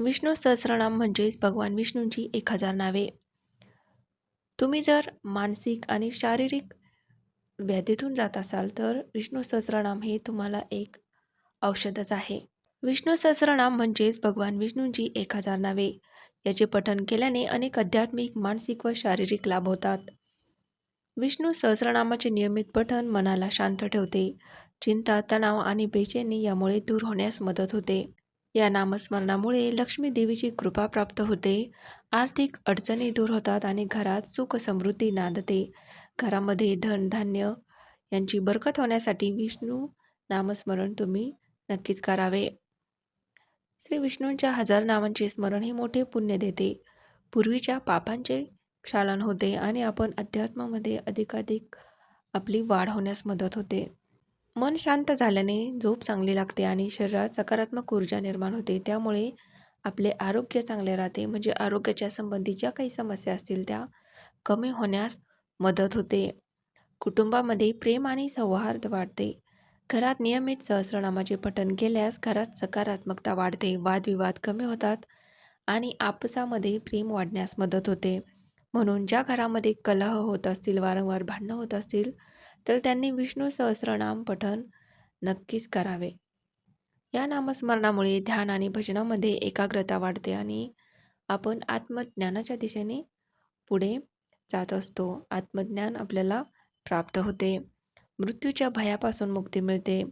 विष्णू सहस्रनाम म्हणजेच भगवान विष्णूंची एक हजार नावे. तुम्ही जर मानसिक आणि शारीरिक व्याधीतून जात असाल तर विष्णू सहस्रनाम हे तुम्हाला एक औषधच आहे. विष्णू सहस्रनाम म्हणजेच भगवान विष्णूंची एक हजार नावे. याचे पठण केल्याने अनेक आध्यात्मिक मानसिक व शारीरिक लाभ होतात. विष्णू सहस्रनामाचे नियमित पठण मनाला शांत ठेवते. चिंता तणाव आणि बेचैनी यामुळे दूर होण्यास मदत होते. या नामस्मरणामुळे लक्ष्मी देवीची कृपा प्राप्त होते. आर्थिक अडचणी दूर होतात आणि घरात सुख समृद्धी नांदते. घरामध्ये धनधान्य यांची बरकत होण्यासाठी विष्णू नामस्मरण तुम्ही नक्कीच करावे. श्री विष्णूंच्या हजार नावांचे स्मरण हे मोठे पुण्य देते. पूर्वीच्या पापांचे क्षालन होते आणि आपण अध्यात्मामध्ये अधिकाधिक आपली वाढ होण्यास मदत होते. मन शांत झाल्याने झोप चांगली लागते आणि शरीरात सकारात्मक ऊर्जा निर्माण होते. त्यामुळे आपले आरोग्य चांगले राहते. म्हणजे आरोग्याच्या संबंधी ज्या काही समस्या असतील त्या कमी होण्यास मदत होते. कुटुंबामध्ये प्रेम आणि सौहार्द वाढते. घरात नियमित सहस्रनामाचे पठण केल्यास घरात सकारात्मकता वाढते. वादविवाद कमी होतात आणि आपसामध्ये प्रेम वाढण्यास मदत होते. म्हणून ज्या घरामध्ये कलह होत असतील वारंवार भांडणं होत असतील तर त्यांनी विष्णू सहस्रनाम पठन नक्कीच करावे. या नामस्मरणामुळे ध्यान आणि भजनामध्ये एकाग्रता वाढते आणि आपण आत्मज्ञानाच्या दिशेने पुढे जात असतो. आत्मज्ञान आपल्याला प्राप्त होते. मृत्यूच्या भयापासून मुक्ती मिळते.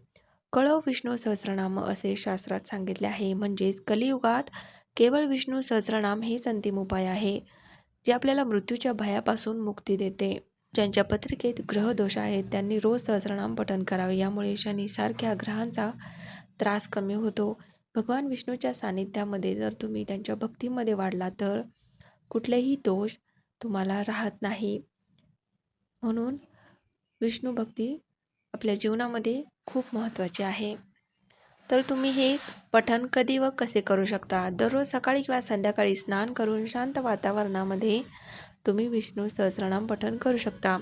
कळव विष्णू सहस्रनाम असे शास्त्रात सांगितले आहे. म्हणजेच कलियुगात केवळ विष्णू सहस्रनाम हेच अंतिम उपाय आहे जे आपल्याला मृत्यूच्या भयापासून मुक्ती देते. ज्यांच्या पत्रिकेत ग्रहदोष आहेत त्यांनी रोज सहस्रनाम पठण करावे. यामुळे शनीसारख्या ग्रहांचा त्रास कमी होतो. भगवान विष्णूच्या सानिध्यामध्ये जर तुम्ही त्यांच्या भक्तीमध्ये वाढला तर कुठलेही दोष तुम्हाला राहत नाही. म्हणून विष्णू भक्ती आपल्या जीवनामध्ये खूप महत्त्वाची आहे. तर तुम्ही हे पठण कधी व कसे करू शकता? दररोज सकाळी किंवा संध्याकाळी स्नान करून शांत वातावरणामध्ये तुम्ही विष्णू सहस्रनाम पठण करू शकता.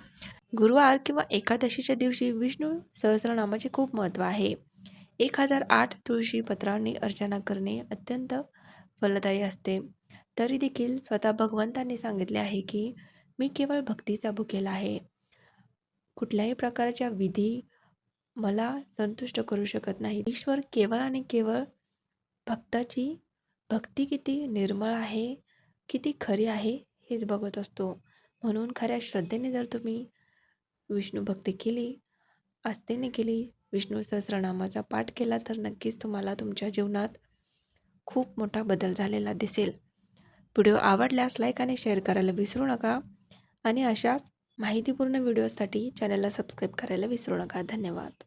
गुरुवार किंवा एकादशीच्या दिवशी विष्णू सहस्रनामाचे खूप महत्त्व आहे. एक हजार आठ तुळशी पत्रांनी अर्चना करणे अत्यंत फलदायी असते. तरी देखील स्वतः भगवंतांनी सांगितले आहे की मी केवळ भक्तीचा भुकेला आहे. कुठल्याही प्रकारच्या विधी मला संतुष्ट करू शकत नाही. ईश्वर केवळ आणि केवळ भक्ताची भक्ती किती निर्मळ आहे किती खरी आहे हेच बघत असतो. म्हणून खऱ्या श्रद्धेने जर तुम्ही विष्णू भक्ती केली आस्थेने केली विष्णू सहस्रनामाचा पाठ केला तर नक्कीच तुम्हाला तुमच्या जीवनात खूप मोठा बदल झालेला दिसेल. व्हिडिओ आवडल्यास लाईक आणि शेअर करायला विसरू नका. आणि अशाच माहितीपूर्ण व्हिडिओसाठी चॅनलला सबस्क्राईब करायला विसरू नका. धन्यवाद.